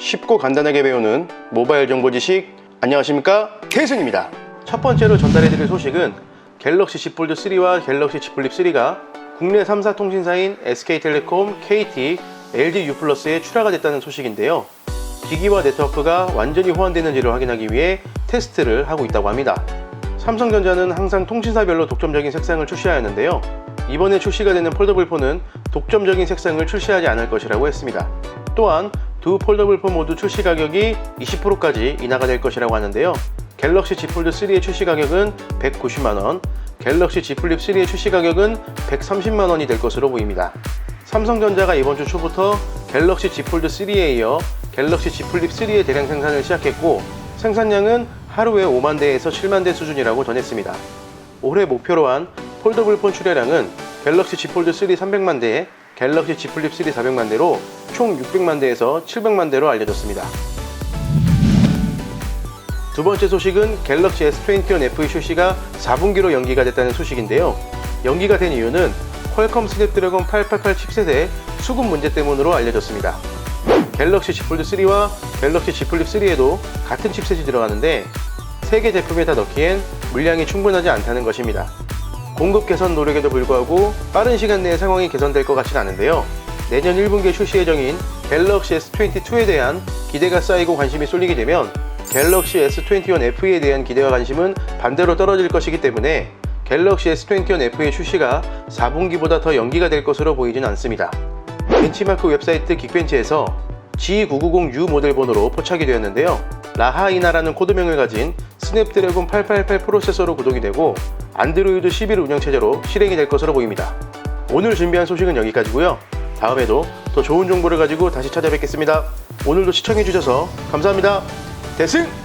쉽고 간단하게 배우는 모바일 정보 지식. 안녕하십니까? 태승입니다. 첫 번째로 전달해드릴 소식은 갤럭시 Z 폴드 3와 갤럭시 Z 플립 3가 국내 3사 통신사인 SK텔레콤, KT, LG U+에 출하가 됐다는 소식인데요. 기기와 네트워크가 완전히 호환되는지를 확인하기 위해 테스트를 하고 있다고 합니다. 삼성전자는 항상 통신사별로 독점적인 색상을 출시하였는데요. 이번에 출시가 되는 폴더블4는 독점적인 색상을 출시하지 않을 것이라고 했습니다. 또한 두 폴더블4 모두 출시 가격이 20%까지 인하가 될 것이라고 하는데요. 갤럭시 Z 폴드 3의 출시 가격은 190만원, 갤럭시 Z 플립 3의 출시 가격은 130만원이 될 것으로 보입니다. 삼성전자가 이번 주 초부터 갤럭시 Z 폴드 3에 이어 갤럭시 Z 플립 3의 대량 생산을 시작했고 생산량은 하루에 5만 대에서 7만 대 수준이라고 전했습니다. 올해 목표로 한 폴더블폰 출하량은 갤럭시 Z 폴드 3 300만 대, 갤럭시 Z 플립 3 400만 대로 총 600만 대에서 700만 대로 알려졌습니다. 두 번째 소식은 갤럭시 S21 FE 출시가 4분기로 연기가 됐다는 소식인데요. 연기가 된 이유는 퀄컴 스냅드래곤 888 칩셋의 수급 문제 때문으로 알려졌습니다. 갤럭시 Z 폴드 3와 갤럭시 Z 플립 3에도 같은 칩셋이 들어가는데 세 개 제품에 다 넣기엔 물량이 충분하지 않다는 것입니다. 공급 개선 노력에도 불구하고 빠른 시간 내에 상황이 개선될 것 같진 않은데요. 내년 1분기 출시 예정인 갤럭시 S22에 대한 기대가 쌓이고 관심이 쏠리게 되면 갤럭시 S21 FE에 대한 기대와 관심은 반대로 떨어질 것이기 때문에 갤럭시 S21 FE 출시가 4분기보다 더 연기가 될 것으로 보이진 않습니다. 벤치마크 웹사이트 긱벤치에서 G990U 모델 번호로 포착이 되었는데요. 라하이나라는 코드명을 가진 스냅드래곤 888 프로세서로 구동이 되고 안드로이드 11 운영체제로 실행이 될 것으로 보입니다. 오늘 준비한 소식은 여기까지고요. 다음에도 더 좋은 정보를 가지고 다시 찾아뵙겠습니다. 오늘도 시청해주셔서 감사합니다. 대승!